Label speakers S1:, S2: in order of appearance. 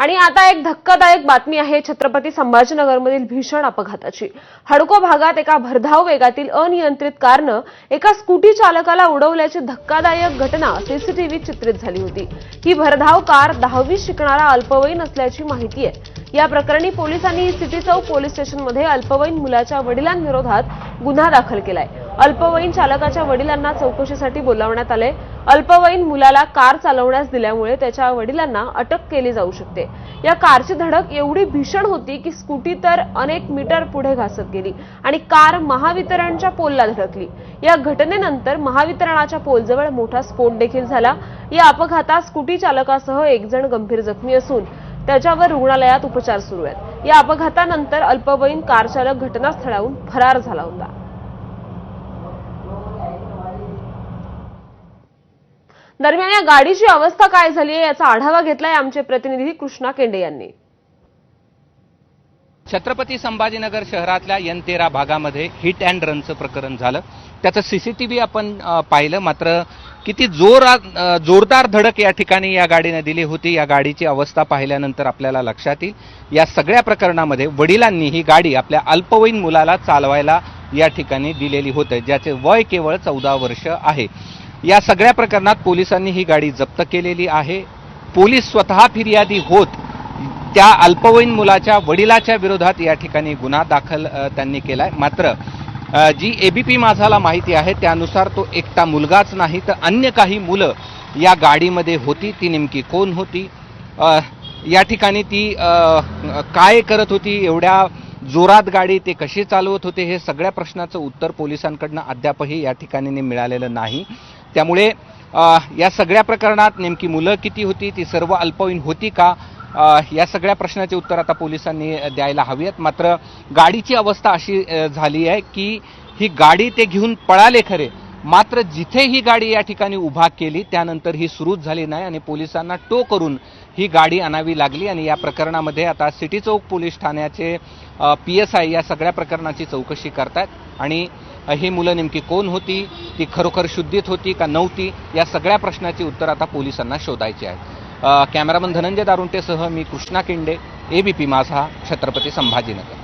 S1: आणि आता एक धक्कादायक बातमी आहे छत्रपती संभाजीनगरमधील भीषण अपघाताची. हडको भागात एका भरधाव वेगातील अनियंत्रित कारनं एका स्कूटी चालकाला उडवल्याची धक्कादायक घटना सीसीटीव्ही चित्रित झाली होती. ही भरधाव कार दहावी शिकणारा अल्पवयीन असल्याची माहिती आहे. या प्रकरणी पोलिसांनी सिटी चौक पोलीस स्टेशनमध्ये अल्पवयीन मुलाच्या वडिलांविरोधात गुन्हा दाखल केलाय. अल्पवयीन चालकाच्या वडिलांना चौकशीसाठी बोलावण्यात आले अल्पवयीन मुलाला कार चालवण्यास दिल्यामुळे त्याच्या वडिलांना अटक केली जाऊ शकते. या कारची धडक एवढी भीषण होती की स्कूटी तर अनेक मीटर पुढे घासत गेली आणि कार महावितरणच्या पोलला धडकली. या घटनेनंतर महावितरणाच्या पोलजवळ मोठा स्फोट देखील झाला. या अपघातात स्कूटी चालकासह एक जण गंभीर जखमी असून त्याच्यावर रुग्णालयात उपचार सुरू आहेत. या अपघातानंतर अल्पवयीन कारचालक घटनास्थळाहून फरार झाला होता. दरम्यान या गाडीची अवस्था काय झाली आहे याचा आढावा घेतलाय आमचे प्रतिनिधी कृष्णा केंडे यांनी.
S2: छत्रपती संभाजीनगर शहरातल्या एन तेरा भागामध्ये हिट अँड रनचं प्रकरण झालं. त्याचं सीसीटीव्ही आपण पाहिलं. मात्र किती जोरात जोरदार धडक या ठिकाणी या गाडीने दिली होती. या गाडीची अवस्था पाहिल्यानंतर आपल्याला लक्षात येईल. या सगळ्या प्रकरणामध्ये वडिलांनी ही गाडी आपल्या अल्पवयीन मुलाला चालवायला या ठिकाणी दिलेली होते ज्याचे वय केवळ चौदा वर्ष आहे. या सगळ्या प्रकरणात पोलिसांनी ही गाडी जप्त केलेली आहे. पोलीस स्वतः फिर्यादी होत त्या अल्पवयीन मुलाच्या वडिलाच्या विरोधात या ठिकाणी गुन्हा दाखल त्यांनी त्यांनी केलाय. मात्र जी एबीपी माझाला माहिती आहे त्यानुसार तो एकटा मुलगाच नाही तर अन्य काही मुलं या गाडीमध्ये होती ती नेमकी कोण होती? या ठिकाणी ती काय करत होती? एवढ्या जोरात गाडी ते कशी चालवत होते? हे सगळ्या प्रश्नाचं उत्तर पोलिसांकडनं अद्यापही या ठिकाणी मिळालेलं नाही. त्यामुळे या सगळ्या प्रकरणात नेमकी मुलं किती होती ती सर्व अल्पवयीन होती का? या सगळ्या प्रश्नाचे उत्तर आता पोलिसांनी द्यायला हवी आहेत मात्र गाडीची अवस्था अशी झाली आहे की ही गाडी ते घेऊन पळाले खरे. मात्र जिथे ही गाडी या ठिकाणी उभा केली त्यानंतर ही सुरूच झाली नाही आणि पोलिसांना टो करून ही गाडी आणावी लागली आणि या प्रकरणामध्ये आता सिटी चौक पोलीस ठाण्याचे पी एस आय या सगळ्या प्रकरणाची चौकशी करतायत. आणि ही मुलं नेमकी कोण होती ती खरोखर शुद्धीत होती का नव्हती या सगळ्या प्रश्नाची उत्तर आता पोलिसांना शोधायची आहेत. कॅमेरामन धनंजय दारुंटेसह मी कृष्णा किंडे एबीपी माझा छत्रपती संभाजीनगर.